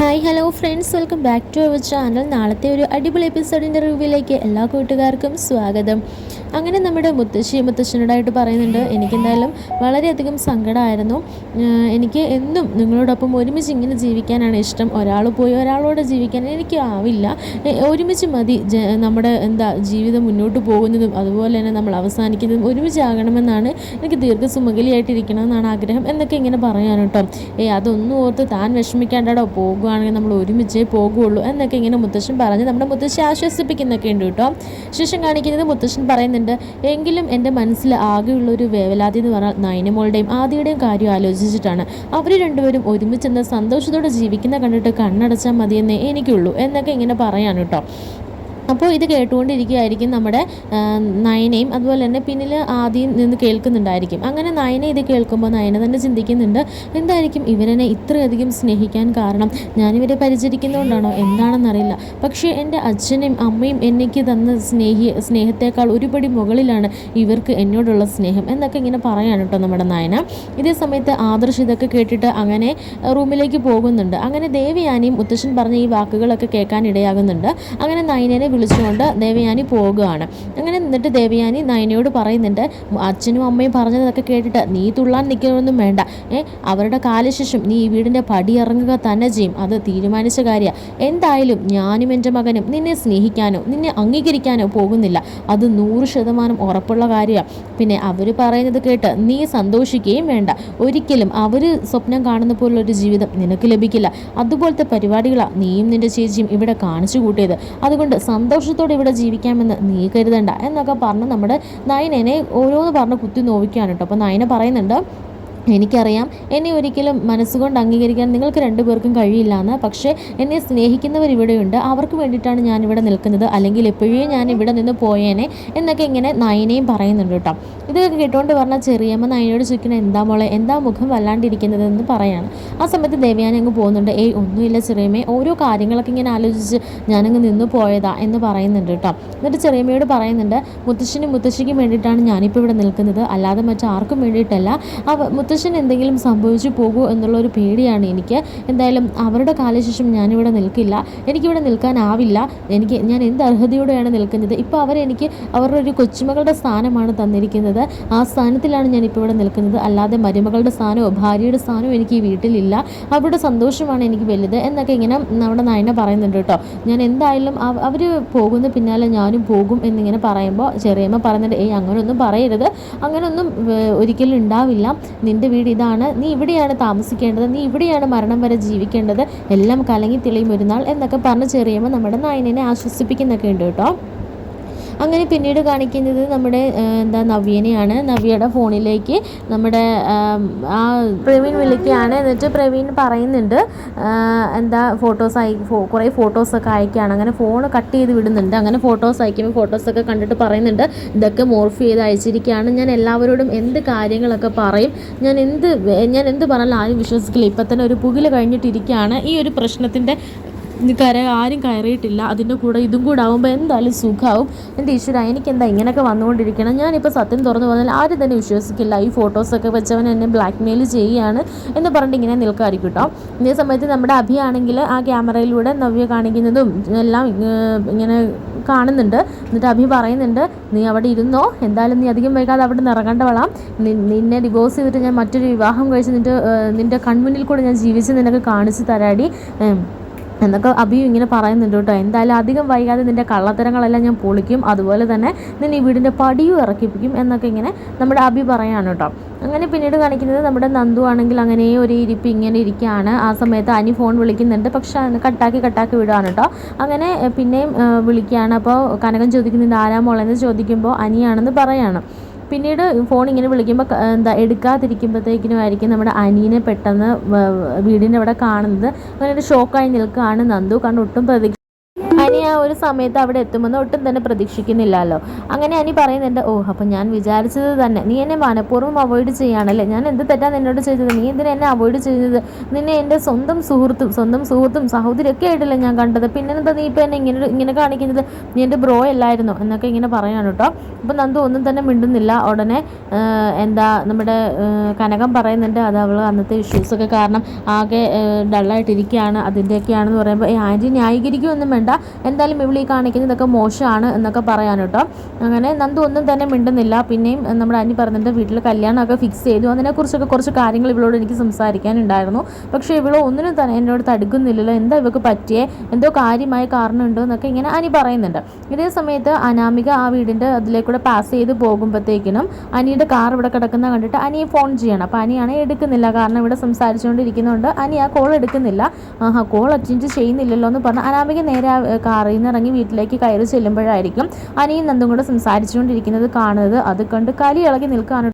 Hi hello friends welcome back to our channel നാളത്തെ ഒരു അടിപൊളി എപ്പിസോഡിന്റെ റിവ്യൂവിലേക്ക് എല്ലാ കൂട്ടുകാർക്കും സ്വാഗതം. അങ്ങനെ നമ്മുടെ മുത്തശ്ശി മുത്തശ്ശനോടായിട്ട് പറയുന്നുണ്ട് എനിക്കെന്തായാലും വളരെയധികം സങ്കടമായിരുന്നു എനിക്ക് എന്നും നിങ്ങളോടൊപ്പം ഒരുമിച്ച് ഇങ്ങനെ ജീവിക്കാനാണ് ഇഷ്ടം. ഒരാൾ പോയി ഒരാളോട് ജീവിക്കാൻ എനിക്ക് ആവില്ല. ഒരുമിച്ച് മതി. നമ്മുടെ എന്താ ജീവിതം മുന്നോട്ട് പോകുന്നതും അതുപോലെ തന്നെ നമ്മൾ അവസാനിക്കുന്നതും ഒരുമിച്ചാകണമെന്നാണ് എനിക്ക് ദീർഘസുമംഗലിയായിട്ടിരിക്കണമെന്നാണ് ആഗ്രഹം എന്നൊക്കെ ഇങ്ങനെ പറയാൻ ഏ അതൊന്നും ഓർത്ത് താൻ വിഷമിക്കാണ്ടോ പോകുകയാണെങ്കിൽ നമ്മൾ ഒരുമിച്ചേ പോകുള്ളൂ എന്നൊക്കെ ഇങ്ങനെ മുത്തശ്ശൻ പറഞ്ഞ് നമ്മുടെ മുത്തശ്ശി ആശ്വസിപ്പിക്കുന്നൊക്കെ ഉണ്ട് കേട്ടോ. ശേഷം കാണിക്കുന്നത് മുത്തശ്ശൻ പറയുന്നുണ്ട് എങ്കിലും എന്റെ മനസ്സിൽ ആകെയുള്ള ഒരു വേവലാതി എന്ന് പറഞ്ഞാൽ നയനമോളുടെയും ആദിയുടെയും കാര്യം ആലോചിച്ചിട്ടാണ്. അവർ രണ്ടുപേരും ഒരുമിച്ചെന്ന് സന്തോഷത്തോടെ ജീവിക്കുന്ന കണ്ടിട്ട് കണ്ണടച്ചാൽ മതിയെന്നേ എനിക്കുള്ളൂ എന്നൊക്കെ ഇങ്ങനെ പറയാണ് കേട്ടോ. അപ്പോൾ ഇത് കേട്ടുകൊണ്ടിരിക്കുകയായിരിക്കും നമ്മുടെ നയനയും അതുപോലെ തന്നെ പിന്നിൽ ആദ്യം നിന്ന് കേൾക്കുന്നുണ്ടായിരിക്കും. അങ്ങനെ നയന ഇത് കേൾക്കുമ്പോൾ നയന തന്നെ ചിന്തിക്കുന്നുണ്ട് എന്തായിരിക്കും ഇവരെന്നെ ഇത്രയധികം സ്നേഹിക്കാൻ കാരണം? ഞാനിവരെ പരിചരിക്കുന്നതുകൊണ്ടാണോ? എന്താണെന്നറിയില്ല. പക്ഷേ എന്റെ അച്ഛനും അമ്മയും എനിക്ക് തന്ന സ്നേഹി സ്നേഹത്തേക്കാൾ ഒരുപടി മുകളിലാണ് ഇവർക്ക് എന്നോടുള്ള സ്നേഹം എന്നൊക്കെ ഇങ്ങനെ പറയാണ് കേട്ടോ നമ്മുടെ നയന. ഇതേ സമയത്ത് ആദർശ് ഇതൊക്കെ കേട്ടിട്ട് അങ്ങനെ റൂമിലേക്ക് പോകുന്നുണ്ട്. അങ്ങനെ ദേവിയാനിയും മുത്തശ്ശൻ പറഞ്ഞ ഈ വാക്കുകളൊക്കെ കേൾക്കാൻ ഇടയാകുന്നുണ്ട്. അങ്ങനെ നയനനെ വിളിച്ചുകൊണ്ട് ദേവയാനി പോകുകയാണ്. അങ്ങനെ നിന്നിട്ട് ദേവയാനി നയനയോട് പറയുന്നുണ്ട് അച്ഛനും അമ്മയും പറഞ്ഞതൊക്കെ കേട്ടിട്ട് നീ തുള്ളാൻ നിൽക്കണമെന്നും വേണ്ട. ഏ അവരുടെ കാലശേഷം നീ ഈ വീടിന്റെ പടി ഇറങ്ങുക തന്നെ ചെയ്യും. അത് തീരുമാനിച്ച കാര്യമാണ് എന്തായാലും ഞാനും എന്റെ മകനും നിന്നെ സ്നേഹിക്കാനോ നിന്നെ അംഗീകരിക്കാനോ പോകുന്നില്ല. അത് നൂറ് ശതമാനം ഉറപ്പുള്ള കാര്യമാണ് പിന്നെ അവർ പറയുന്നത് കേട്ട് നീ സന്തോഷിക്കുകയും വേണ്ട. ഒരിക്കലും അവർ സ്വപ്നം കാണുന്ന പോലുള്ളൊരു ജീവിതം നിനക്ക് ലഭിക്കില്ല. അതുപോലത്തെ പരിപാടികളാണ് നീയും നിന്റെ ചേച്ചിയും ഇവിടെ കാണിച്ചു കൂട്ടിയത്. അതുകൊണ്ട് സന്തോഷത്തോടെ ഇവിടെ ജീവിക്കാമെന്ന് നീ കരുതണ്ട എന്നൊക്കെ പറഞ്ഞ് നമ്മുടെ നയനെ ഓരോന്ന് പറഞ്ഞ് കുത്തി നോവിക്കുകയാണ് കേട്ടോ. അപ്പോൾ നയന പറയുന്നുണ്ട് എനിക്കറിയാം എന്നെ ഒരിക്കലും മനസ്സുകൊണ്ട് അംഗീകരിക്കാൻ നിങ്ങൾക്ക് രണ്ടുപേർക്കും കഴിയില്ല എന്ന്. പക്ഷേ എന്നെ സ്നേഹിക്കുന്നവർ ഇവിടെയുണ്ട്. അവർക്ക് വേണ്ടിയിട്ടാണ് ഞാൻ ഇവിടെ നിൽക്കുന്നത്. അല്ലെങ്കിൽ എപ്പോഴേ ഞാൻ ഇവിടെ നിന്ന് പോയേനെ എന്നൊക്കെ ഇങ്ങനെ നയനയും പറയുന്നുണ്ട് കേട്ടോ. ഇതൊക്കെ കേട്ടുകൊണ്ട് പറഞ്ഞ ചെറിയമ്മ നയനയോട് ചോദിക്കണം എന്താ മോളെ എന്താ മുഖം വല്ലാണ്ടിരിക്കുന്നതെന്ന് പറയാണ്. ആ സമയത്ത് ദേവയാനി അങ്ങ് പോകുന്നുണ്ട്. ഏയ് ഒന്നുമില്ല ചെറിയമ്മേ. ഓരോ കാര്യങ്ങളൊക്കെ ഇങ്ങനെ ആലോചിച്ച് ഞാനങ്ങ് നിന്ന് പോയതാ എന്ന് പറയുന്നുണ്ട് കേട്ടോ. എന്നിട്ട് ചെറിയമ്മയോട് പറയുന്നുണ്ട് മുത്തശ്ശനും മുത്തശ്ശിക്കും വേണ്ടിയിട്ടാണ് ഞാനിപ്പോൾ ഇവിടെ നിൽക്കുന്നത്. അല്ലാതെ മറ്റാർക്കും വേണ്ടിയിട്ടല്ല. ആ മുത്തശ്ശൻ എന്തെങ്കിലും സംഭവിച്ചു പോകൂ എന്നുള്ളൊരു പേടിയാണ് എനിക്ക്. എന്തായാലും അവരുടെ കാലശേഷം ഞാനിവിടെ നിൽക്കില്ല. എനിക്കിവിടെ നിൽക്കാനാവില്ല. എനിക്ക് ഞാൻ എന്ത് അർഹതയോടെയാണ് നിൽക്കുന്നത്? ഇപ്പോൾ അവരെനിക്ക് അവരുടെ ഒരു കൊച്ചുമകളുടെ സ്ഥാനമാണ് തന്നിരിക്കുന്നത്. ആ സ്ഥാനത്തിലാണ് ഞാൻ ഇപ്പോൾ ഇവിടെ നിൽക്കുന്നത്. അല്ലാതെ മരുമകളുടെ സ്ഥാനമോ ഭാര്യയുടെ സ്ഥാനമോ എനിക്ക് ഈ വീട്ടിലില്ല. അവരുടെ സന്തോഷമാണ് എനിക്ക് വലുത്. എന്നൊക്കെ ഇങ്ങനെ നമ്മുടെ നായന പറയുന്നുണ്ട് കേട്ടോ. ഞാൻ എന്തായാലും അവർ പോകുന്ന പിന്നാലെ ഞാനും പോകും എന്നിങ്ങനെ പറയുമ്പോൾ ചെറിയമ്മ പറയുന്നുണ്ട് ഏയ് അങ്ങനെയൊന്നും പറയരുത്. അങ്ങനെയൊന്നും ഒരിക്കലും ഉണ്ടാവില്ല. നിന്റെ വീട് ഇതാണ്. നീ ഇവിടെയാണ് താമസിക്കേണ്ടത്. നീ ഇവിടെയാണ് മരണം വരെ ജീവിക്കേണ്ടത്. എല്ലാം കലങ്ങി തെളിയും ഒരു നാൾ. എന്നൊക്കെ പറഞ്ഞ് ചെറിയമ്മ നമ്മുടെ നായനെ ആശ്വസിപ്പിക്കുന്നൊക്കെ ഉണ്ട് കേട്ടോ. അങ്ങനെ പിന്നീട് കാണിക്കുന്നത് നമ്മുടെ എന്താ നവ്യനെയാണ്. നവ്യയുടെ ഫോണിലേക്ക് നമ്മുടെ ആ പ്രവീൺ വിളിക്കുകയാണ്. എന്നിട്ട് പ്രവീൺ പറയുന്നുണ്ട് എന്താ ഫോട്ടോസ് അയ കുറേ ഫോട്ടോസൊക്കെ അയക്കുകയാണ്. അങ്ങനെ ഫോൺ കട്ട് ചെയ്ത് വിടുന്നുണ്ട്. അങ്ങനെ ഫോട്ടോസ് അയക്കുമ്പോൾ ഫോട്ടോസൊക്കെ കണ്ടിട്ട് പറയുന്നുണ്ട് ഇതൊക്കെ മോർഫ് ചെയ്ത് അയച്ചിരിക്കുകയാണ്. ഞാൻ എല്ലാവരോടും എന്ത് കാര്യങ്ങളൊക്കെ പറയും? ഞാൻ എന്ത് ഞാൻ എന്ത് പറഞ്ഞാലും ആരും വിശ്വസിക്കില്ല. ഇപ്പം തന്നെ ഒരു പുകിൽ കഴിഞ്ഞിട്ടിരിക്കുകയാണ്. ഈ ഒരു പ്രശ്നത്തിന്റെ കര ആരും കയറിയിട്ടില്ല. അതിന്റെ കൂടെ ഇതും കൂടെ ആകുമ്പോൾ എന്തായാലും സുഖമാവും എന്റെ ഈശ്വര എനിക്കെന്താ ഇങ്ങനെയൊക്കെ വന്നുകൊണ്ടിരിക്കണം? ഞാനിപ്പോൾ സത്യം തുറന്നു പറഞ്ഞാൽ ആരും തന്നെ വിശ്വസിക്കില്ല. ഈ ഫോട്ടോസൊക്കെ വെച്ചവൻ എന്നെ ബ്ലാക്ക് മെയിൽ ചെയ്യുകയാണ് എന്ന് പറഞ്ഞിട്ട് ഇങ്ങനെ നിൽക്കാമായിരിക്കും കേട്ടോ ഇതേ സമയത്ത് നമ്മുടെ അഭിയാണെങ്കിൽ ആ ക്യാമറയിലൂടെ നവ്യ കാണിക്കുന്നതും എല്ലാം ഇങ്ങനെ കാണുന്നുണ്ട്. എന്നിട്ട് അഭി പറയുന്നുണ്ട് നീ അവിടെ ഇരുന്നോ? എന്തായാലും നീ അധികം വൈകാതെ അവിടെ നിന്ന് ഇറങ്ങേണ്ട വളാം. നിന്നെ ഡിവോഴ്സ് ചെയ്തിട്ട് ഞാൻ മറ്റൊരു വിവാഹം കഴിച്ച് നിന്റെ നിന്റെ കൺമുന്നിൽ കൂടെ ഞാൻ ജീവിച്ച് നിനക്ക് കാണിച്ച് തരാടി. എന്നൊക്കെ അഭിയും ഇങ്ങനെ പറയുന്നുണ്ട് കേട്ടോ. എന്തായാലും അധികം വൈകാതെ നിന്റെ കള്ളത്തരങ്ങളെല്ലാം ഞാൻ പൊളിക്കും. അതുപോലെ തന്നെ നിന്നെ ഈ വീടിന്റെ പടിയും ഇറക്കിപ്പിക്കും എന്നൊക്കെ ഇങ്ങനെ നമ്മുടെ അഭി പറയാണ് കേട്ടോ. അങ്ങനെ പിന്നീട് കാണിക്കുന്നത് നമ്മുടെ നന്ദു ആണെങ്കിൽ അങ്ങനെ ഒരു ഇരിപ്പ് ഇങ്ങനെ ഇരിക്കുകയാണ്. ആ സമയത്ത് അനി ഫോൺ വിളിക്കുന്നുണ്ട്. പക്ഷെ കട്ടാക്കി കട്ടാക്കി വിടുകയാണ് കേട്ടോ. അങ്ങനെ പിന്നെയും വിളിക്കുകയാണ്. അപ്പോൾ കനകം ചോദിക്കുന്നുണ്ട് ആരാ മോളെന്ന്? ചോദിക്കുമ്പോൾ അനിയാണെന്ന് പറയാണ്. പിന്നീട് ഫോൺ ഇങ്ങനെ വിളിക്കുമ്പോൾ എന്താ എടുക്കാതിരിക്കുമ്പോഴത്തേക്കിനും ആയിരിക്കും നമ്മുടെ അനീനെ പെട്ടെന്ന് വീടിന്റെ അവിടെ കാണുന്നത്. അങ്ങനെ ഒരു ഷോക്കായി നിൽക്കുകയാണ് നന്ദു. കാരണം ഒട്ടും പ്രതീക്ഷ അനി ആ ഒരു സമയത്ത് അവിടെ എത്തുമെന്ന് ഒട്ടും തന്നെ പ്രതീക്ഷിക്കുന്നില്ലല്ലോ. അങ്ങനെ അനി പറയുന്നുണ്ട് ഓ അപ്പം ഞാൻ വിചാരിച്ചത് തന്നെ. നീ എന്നെ മനഃപൂർവം അവോയ്ഡ് ചെയ്യാണല്ലേ? ഞാൻ എന്ത് തെറ്റാണ് നിന്നോട് ചെയ്തത്? നീ എന്തിനാ എന്നെ അവോയ്ഡ് ചെയ്തത്? നിന്നെ എന്റെ സ്വന്തം സുഹൃത്തും സ്വന്തം സുഹൃത്തും സഹോദരിയൊക്കെ ആയിട്ടല്ലേ ഞാൻ കണ്ടത്? പിന്നെ എന്താ നീ ഇപ്പം എന്നെ ഇങ്ങനെ ഇങ്ങനെ കാണിക്കുന്നത്? നീ എന്റെ ബ്രോ അല്ലായിരുന്നു? എന്നൊക്കെ ഇങ്ങനെ പറയാണ് കേട്ടോ. അപ്പം നന്ദു ഒന്നും തന്നെ മിണ്ടുന്നില്ല. ഉടനെ എന്താ നമ്മുടെ കനകം പറയുന്നുണ്ട് അത് അവൾ അന്നത്തെ ഇഷ്യൂസൊക്കെ കാരണം ആകെ ഡള്ളായിട്ടിരിക്കുകയാണ് അതിന്റെയൊക്കെയാണെന്ന് പറയുമ്പോൾ ഈ ആന്റി ന്യായീകരിക്കുകയൊന്നും വേണ്ട. എന്തായാലും ഇവിടെ ഈ കാണിക്കുന്നത് ഇതൊക്കെ മോശമാണ് എന്നൊക്കെ പറയാൻ കേട്ടോ. അങ്ങനെ നന്ദു ഒന്നും തന്നെ മിണ്ടുന്നില്ല. പിന്നെയും നമ്മുടെ അനി പറഞ്ഞിട്ട് വീട്ടിൽ കല്യാണമൊക്കെ ഫിക്സ് ചെയ്തു. അതിനെക്കുറിച്ചൊക്കെ കുറച്ച് കാര്യങ്ങൾ ഇവളോട് എനിക്ക് സംസാരിക്കാനുണ്ടായിരുന്നു. പക്ഷേ ഇവളോ ഒന്നിനും തന്നെ എന്നോട് തടുക്കുന്നില്ലല്ലോ. എന്താ ഇവൾക്ക് പറ്റിയേ? എന്തോ കാര്യമായ കാരണമുണ്ടോ എന്നൊക്കെ ഇങ്ങനെ അനി പറയുന്നുണ്ട്. ഇതേ സമയത്ത് അനാമിക ആ വീടിന്റെ അതിലേക്കൂടെ പാസ് ചെയ്ത് പോകുമ്പോഴത്തേക്കിനും അനിയുടെ കാർ ഇവിടെ കിടക്കുന്ന കണ്ടിട്ട് അനിയെ ഫോൺ ചെയ്യണം. അപ്പോൾ അനിയാണെ എടുക്കുന്നില്ല. കാരണം ഇവിടെ സംസാരിച്ചുകൊണ്ടിരിക്കുന്നതുകൊണ്ട് അനി ആ കോൾ എടുക്കുന്നില്ല. ആഹാ കോൾ അറ്റൻഡ് ചെയ്യുന്നില്ലല്ലോ എന്ന് പറഞ്ഞ് അനാമിക നേരെ കാറിൽ നിന്ന് ഇറങ്ങി വീട്ടിലേക്ക് കയറി ചെല്ലുമ്പോഴായിരിക്കും അനിയും നന്ദും കൂടെ സംസാരിച്ചുകൊണ്ടിരിക്കുന്നത് കാണുന്നത്. അത് കണ്ട് കലി ഇളകി നിൽക്കുകയാണ്